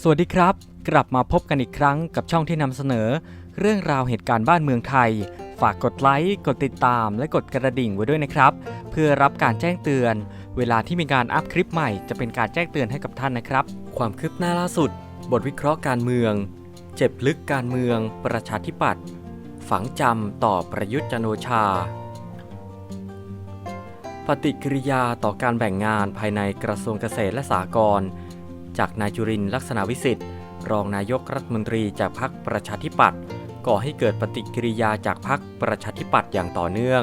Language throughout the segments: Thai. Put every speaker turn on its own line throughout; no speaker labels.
สวัสดีครับ กลับมาพบกันอีกครั้งกับช่องที่นำเสนอ เรื่องราวเหตุการณ์บ้านเมืองไทย ฝากกดไลค์กดติดตาม และกดกระดิ่งไว้ด้วยนะครับ เพื่อรับการแจ้งเตือน เวลาที่มีการอัพคลิปใหม่จะเป็นการแจ้งเตือนให้กับท่านนะครับ ความคืบหน้าล่าสุด บทวิเคราะห์การเมือง เจ็บลึกการเมือง ประชาธิปัตย์ฝังจำต่อประยุทธ์จันโอชา ปฏิกิริยาต่อการแบ่งงานภายในกระทรวงเกษตรและสหกรณ์ จากนายจุรินลักษณะวิสิทธิ์รองนายกรัฐมนตรีจากพรรคประชาธิปัตย์ก่อให้เกิดปฏิกิริยาจากพรรคประชาธิปัตย์อย่างต่อเนื่อง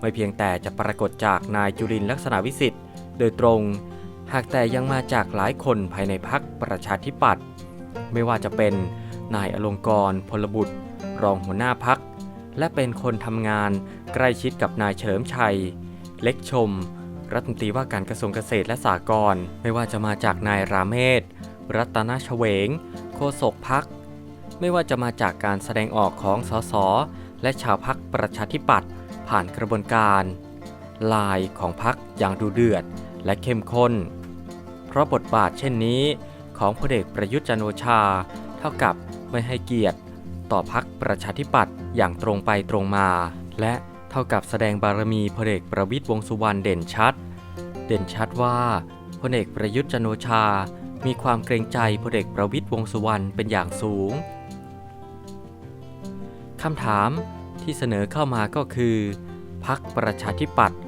ไม่เพียงแต่จะปรากฏจากนายจุรินลักษณะวิสิทธิ์โดยตรง หากแต่ยังมาจากหลายคนภายในพรรคประชาธิปัตย์ไม่ว่าจะเป็นนายอลงกรณ์พลบุตร รองหัวหน้าพัก และเป็นคนทำงานใกล้ชิดกับนายเฉลิมชัย เล็กชม รัฐมนตรีว่าการกระทรวงเกษตรและสหกรณ์ไม่ว่าจะมาจากนายราเมศ รัตนชเวง โฆษกพัก ไม่ว่าจะมาจากการแสดงออกของสสและชาวพักประชาธิปัตย์ผ่านกระบวนการ ลายของพักอย่างดูเดือดและเข้มข้น เพราะบทบาทเช่นนี้ ของพลเอกประยุทธ์จันโอชา เท่ากับไม่ให้เกียรติ ต่อพักประชาธิปัตย์อย่างตรงไปตรงมา และเท่ากับแสดงบารมีพลเอกประวิตยวงสุวรรณเด่นชัด เด่นชัดว่าพลเอกประยุทธ์จันโอชา มีความเกรงใจพลเอกประวิตยวงษ์สุวรรณเป็นอย่างสูงคำถามที่เสนอเข้ามาก็คือพักประชาธิปัตย์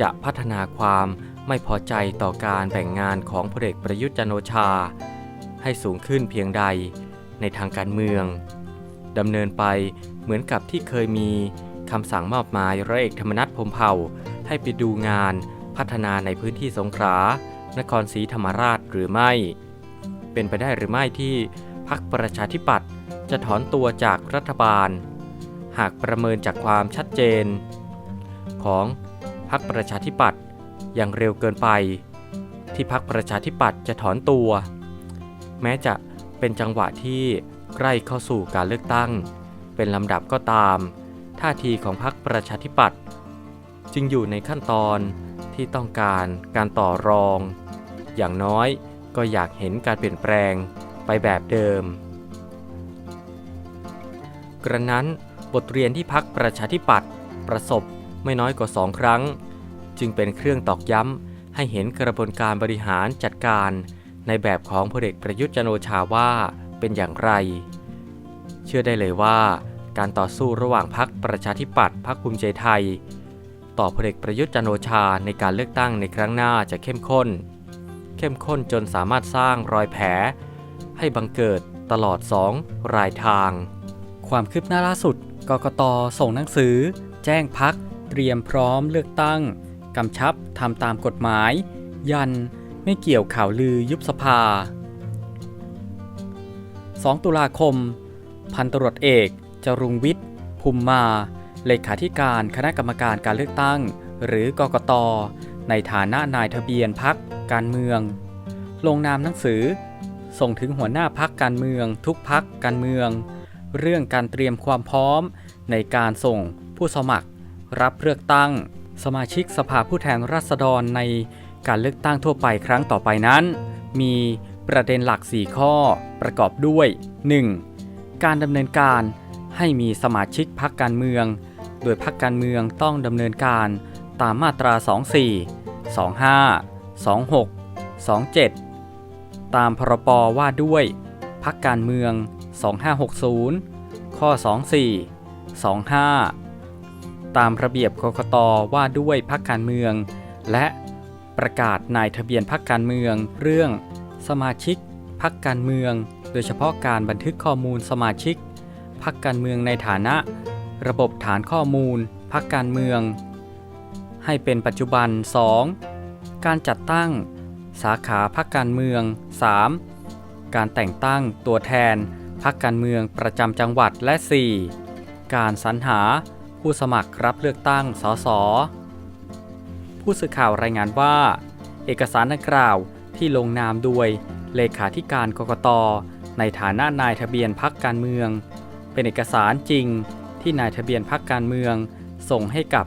จะพัฒนาความไม่พอใจต่อการแบ่งงานของพลเอกประยุทธ์จันโอชา ให้สูงขึ้นเพียงใดในทางการเมืองดำเนินไปเหมือนกับที่เคยมีคำสั่งมอบหมายร้อยเอกธรรมนัฐพรมเผ่าให้ไปดูงาน พัฒนาในพื้นที่สงขลานครศรีธรรมราชหรือไม่ เป็นไปได้หรือไม่ที่พรรคประชาธิปัตย์จะถอนตัวจากรัฐบาล หากประเมินจากความชัดเจน ของพรรคประชาธิปัตย์อย่างเร็วเกินไป ที่พรรคประชาธิปัตย์จะถอนตัว แม้จะเป็นจังหวะที่ใกล้เข้าสู่การเลือกตั้ง เป็นลำดับก็ตาม ท่าทีของพรรคประชาธิปัตย์จึงอยู่ในขั้นตอน ที่ต้องการการต่อรอง อย่างน้อยก็อยากเห็นการเปลี่ยนแปลงไปแบบเดิม กระนั้นบทเรียนที่พักประชาธิปัตย์ประสบไม่น้อยกว่าสองครั้ง จึงเป็นเครื่องตอกย้ำให้เห็นกระบวนการบริหารจัดการในแบบของพลเอกประยุทธ์จันทร์โอชาว่าเป็นอย่างไร เชื่อได้เลยว่า การต่อสู้ระหว่างพักประชาธิปัตย์พักภูมิใจไทย ต่อพลเอกประยุทธ์จันโอชาในการเลือกตั้งในครั้งหน้าจะเข้มข้น เข้มข้นจนสามารถสร้างรอยแผล ให้บังเกิดตลอด 2 รายทาง ความคืบหน้าล่าสุดกกตส่งหนังสือ แจ้งพัก เตรียมพร้อมเลือกตั้ง กำชับทำตามกฎหมาย ยันไม่เกี่ยวข่าวลือยุบสภา 2 ตุลาคม พันตรวจเอกจรุงวิทย์ ภูมิมา เลขาธิการคณะกรรมการการเลือกตั้ง หรือกกต ในฐานะนายทะเบียนพักการเมือง ลงนามหนังสือ ส่งถึงหัวหน้าพักการเมือง ทุกพักการเมือง เรื่องการเตรียมความพร้อม ในการส่งผู้สมัคร รับเลือกตั้ง สมาชิกสภาผู้แทนราษฎรในการเลือกตั้งทั่วไปครั้งต่อไปนั้น มีประเด็นหลัก 4 ข้อประกอบด้วย 1. การดำเนินการให้มีสมาชิกพักการเมือง โดยพักการเมืองต้องดำเนินการตามมาตรา 24 25 26 27 ตามพรบว่าด้วยพักการเมือง 2560 ข้อ 24 25 ตามระเบียบกกตว่าด้วยพักการเมือง และประกาศนายทะเบียนพักการเมืองเรื่องสมาชิกพักการเมือง โดยเฉพาะการบันทึกข้อมูลสมาชิกพักการเมืองในฐานะ ระบบฐานข้อมูลพักการเมือง ให้เป็นปัจจุบัน 2. การจัดตั้ง สาขาพักการเมือง 3. การแต่งตั้งตัวแทนพักการเมืองประจำจังหวัดและ 4. การสรรหาผู้สมัครรับเลือกตั้งสสผู้สื่อข่าวรายงานว่า เอกสารดังกล่าวที่ลงนามโดยเลขาธิการกกตในฐานะนายทะเบียนพักการเมือง เป็นเอกสารจริง ที่นายทะเบียนพักการเมือง ส่งให้กับ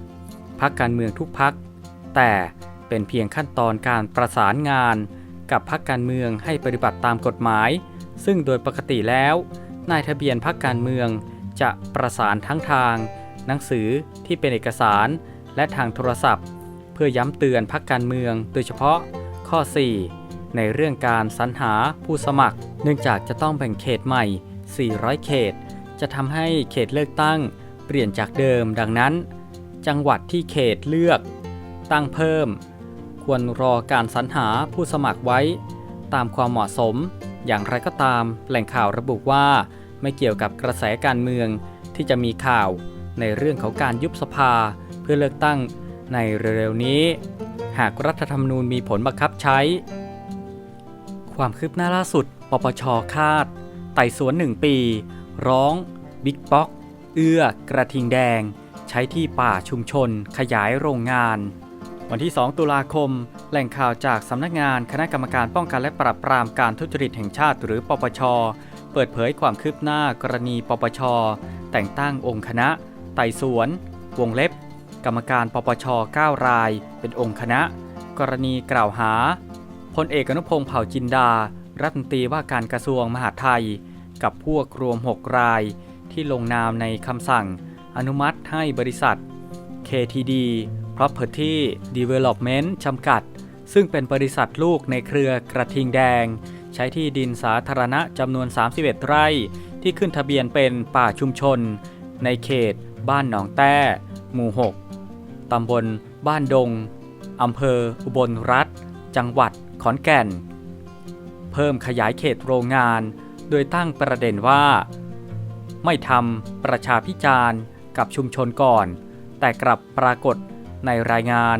พักการเมืองทุกพัก แต่เป็นเพียงขั้นตอนการประสานงาน กับพักการเมืองให้ปฏิบัติตามกฎหมาย
ซึ่งโดยปกติแล้ว นายทะเบียนพักการเมืองจะประสานทั้งทาง หนังสือที่เป็นเอกสาร และทางโทรศัพท์ เพื่อย้ำเตือนพักการเมือง โดยเฉพาะข้อ 4 ในเรื่องการสรรหาผู้สมัคร เนื่องจากจะต้องแบ่งเขตใหม่ 400 เขต จะทำให้เขตเลือกตั้งเปลี่ยนจากเดิม ดังนั้น จังหวัดที่เขตเลือก ตั้งเพิ่ม ควรรอการสรรหาผู้สมัครไว้ ตามความเหมาะสม อย่างไรก็ตามแหล่งข่าวระบุว่า ไม่เกี่ยวกับกระแสการเมืองที่จะมีข่าวในเรื่องของการยุบสภาเพื่อเลือกตั้งในเร็วๆนี้ หากรัฐธรรมนูญมีผลบังคับใช้ ความคืบหน้าล่าสุด ปปชคาด ไต่สวนหนึ่งปี ร้องบิ๊กป๊อก เอื้อ กระทิงแดง ใช้ที่ป่าชุมชน ขยายโรงงาน วันที่ 2 ตุลาคม แหล่งข่าวจากสำนักงานคณะกรรมการป้องกันและปราบปรามการทุจริตแห่งชาติหรือปปช เปิดเผยความคืบหน้ากรณีปปช แต่งตั้งองค์คณะ ไต่สวน วงเล็บ กรรมการปปช 9 ราย เป็นองค์คณะ กรณีกล่าวหาพลเอกอนุพงษ์เผ่าจินดา รัฐมนตรีว่าการกระทรวงมหาดไทย กับพวกรวม 6 รายที่ลงนามในคำสั่งอนุมัติให้บริษัท KTD Property Development จำกัด ซึ่งเป็นบริษัทลูกในเครือกระทิงแดง ใช้ที่ดินสาธารณะจำนวน 31 ไร่ ที่ขึ้นทะเบียนเป็นป่าชุมชน ในเขต บ้านหนองแต้ หมู่ 6 ตำบล บ้านดง อำเภอ อุบลรัฐ จังหวัดขอนแก่น เพิ่มขยายเขตโรงงาน โดยตั้งประเด็นว่า ไม่ทำประชาพิจารณ์กับชุมชนก่อน แต่กลับปรากฏในรายงาน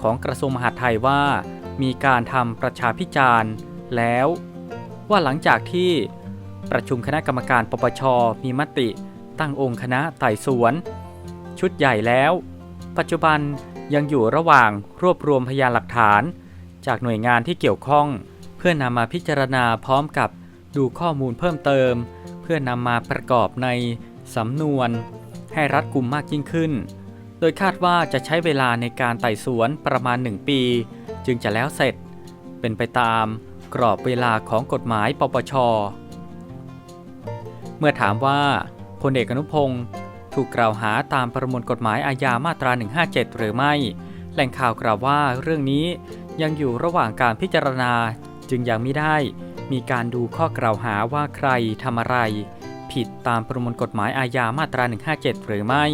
ของกระทรวงมหาดไทยว่า มีการทำประชาพิจารณ์แล้ว ว่าหลังจากที่ประชุมคณะกรรมการปปช มีมติตั้งองค์คณะไต่สวน ชุดใหญ่แล้ว ปัจจุบันยังอยู่ระหว่างรวบรวมพยานหลักฐาน จากหน่วยงานที่เกี่ยวข้อง เพื่อนำมาพิจารณาพร้อมกับ ดูข้อมูลเพิ่มเติม เพื่อนำมาประกอบในสำนวน ให้รัดกุมมากยิ่งขึ้น โดยคาดว่าจะใช้เวลาในการไต่สวนประมาณ 1 ปี จึงจะแล้วเสร็จ เป็นไปตามกรอบเวลาของกฎหมายปปช เมื่อถามว่าพลเอกอนุพงศ์ถูกกล่าวหาตามประมวลกฎหมายอาญามาตรา 157 หรือไม่ แหล่งข่าวกล่าวว่าเรื่องนี้ยังอยู่ระหว่างการพิจารณาจึงยังไม่ได้ มีการดูข้อกล่าวหาว่าใครทำอะไร ผิดตามประมวลกฎหมายอาญามาตรา 157 หรือไม่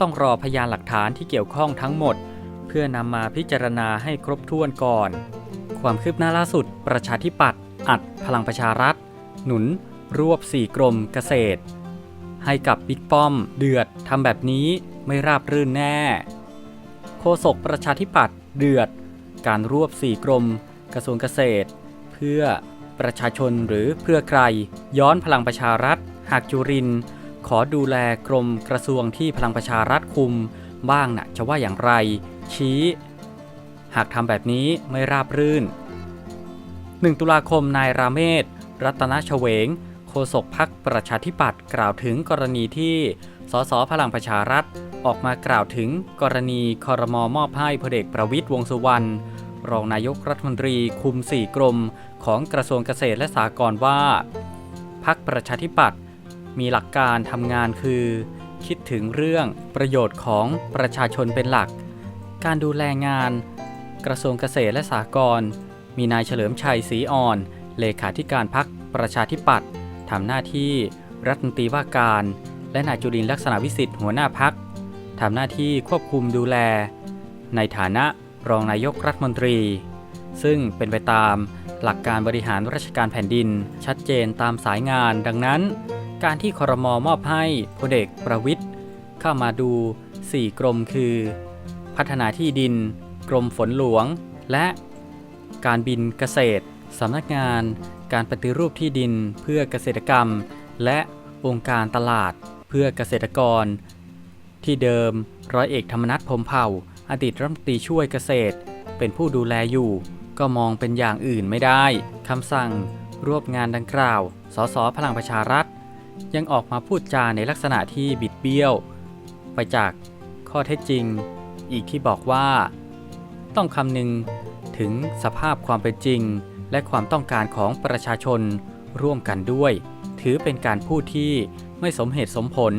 ต้องรอพยานหลักฐานที่เกี่ยวข้องทั้งหมด เพื่อนำมาพิจารณาให้ครบถ้วนก่อน ความคืบหน้าล่าสุด ประชาธิปัตย์อัดพลังประชารัฐ หนุน รวบ4กรมเกษตร ให้กับบิ๊กป้อม เดือดทำแบบนี้ไม่ราบรื่นแน่ โฆษกประชาธิปัตย์เดือด การรวบ4กรม กระทรวงเกษตร เพื่อ ประชาชนหรือเพื่อใคร ย้อนพลังประชารัฐ หากจุริน ขอดูแลกรมกระทรวงที่พลังประชารัฐคุม บ้างนะ่ะจะว่าอย่างไร ชี้ หากทำแบบนี้ไม่ราบรื่น 1 ตุลาคมนายราเมศ รัตนชเวง โฆษกพักประชาธิปัตย์กล่าวถึงกรณีที่สสพลังประชารัฐออกมากล่าวถึงกรณีคอรมอมอบให้พลเอกประวิตยวงษ์สุวรรณรองนายกรัฐมนตรีคุม 4 กรม ของกระทรวงเกษตรและสหกรณ์ว่าพักประชาธิปัตย์มีหลักการทำงานคือ คิดถึงเรื่องประโยชน์ของประชาชนเป็นหลัก การดูแลงาน กระทรวงเกษตรและสหกรณ์มีนายเฉลิมชัยศรีอ่อน เลขาธิการพักประชาธิปัตย์ทำหน้าที่รัฐมนตรีว่าการ และนายจุลินลักษณะวิสิทธิ์หัวหน้าพักทำหน้าที่ควบคุมดูแล ในฐานะรองนายกรัฐมนตรี ซึ่งเป็นไปตามหลักการบริหารราชการแผ่นดิน ชัดเจนตามสายงาน ดังนั้น การที่ครมอมอบให้พลเอกประวิทย์เข้ามาดู 4 กรมคือ พัฒนาที่ดิน กรมฝนหลวง และการบินเกษตรสำนักงาน การปฏิรูปที่ดินเพื่อเกษตรกรรม และองค์การตลาดเพื่อเกษตรกร ที่เดิมร้อยเอกธรรมนัฐพรมเผ่าอดีตรัฐมนตรีช่วยเกษตร เป็นผู้ดูแลอยู่ ก็มองเป็นอย่างอื่นไม่ได้คำสั่งรวบงานดังกล่าว สสพลังประชารัฐ ยังออกมาพูดจาในลักษณะที่บิดเบี้ยว ไปจากข้อเท็จจริง อีกที่บอกว่า ต้องคำนึงถึงสภาพความเป็นจริง และความต้องการของประชาชนร่วมกันด้วย ถือเป็นการพูดที่ไม่สมเหตุสมผล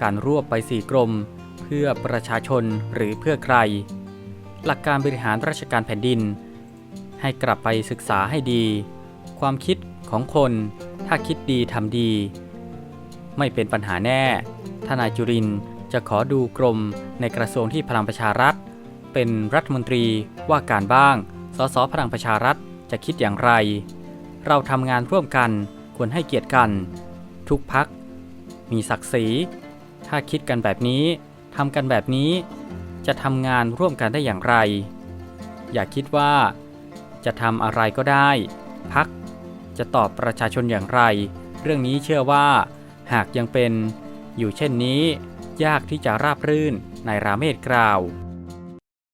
การรวบไปสี่กรม เพื่อประชาชนหรือเพื่อใคร หลักการบริหารราชการแผ่นดิน ให้กลับไปศึกษาให้ดี ความคิดของคนถ้าคิดดีทำดี ไม่เป็นปัญหาแน่ทนายจุรินจะขอดูกรมในกระทรวงที่พลังประชารัฐ เป็นรัฐมนตรีว่าการบ้าง สสพลังประชารัฐจะคิดอย่างไร เราทำงานร่วมกันควรให้เกียรติกัน ทุกพักมีศักดิ์ศรีถ้าคิดกันแบบนี้ทำกันแบบนี้ จะทำงานร่วมกันได้อย่างไร อย่าคิดว่า จะทำอะไรก็ได้ พักจะตอบประชาชนอย่างไร เรื่องนี้เชื่อว่า หากยังเป็นอยู่เช่นนี้ ยากที่จะราบรื่นนายราเมศกล่าว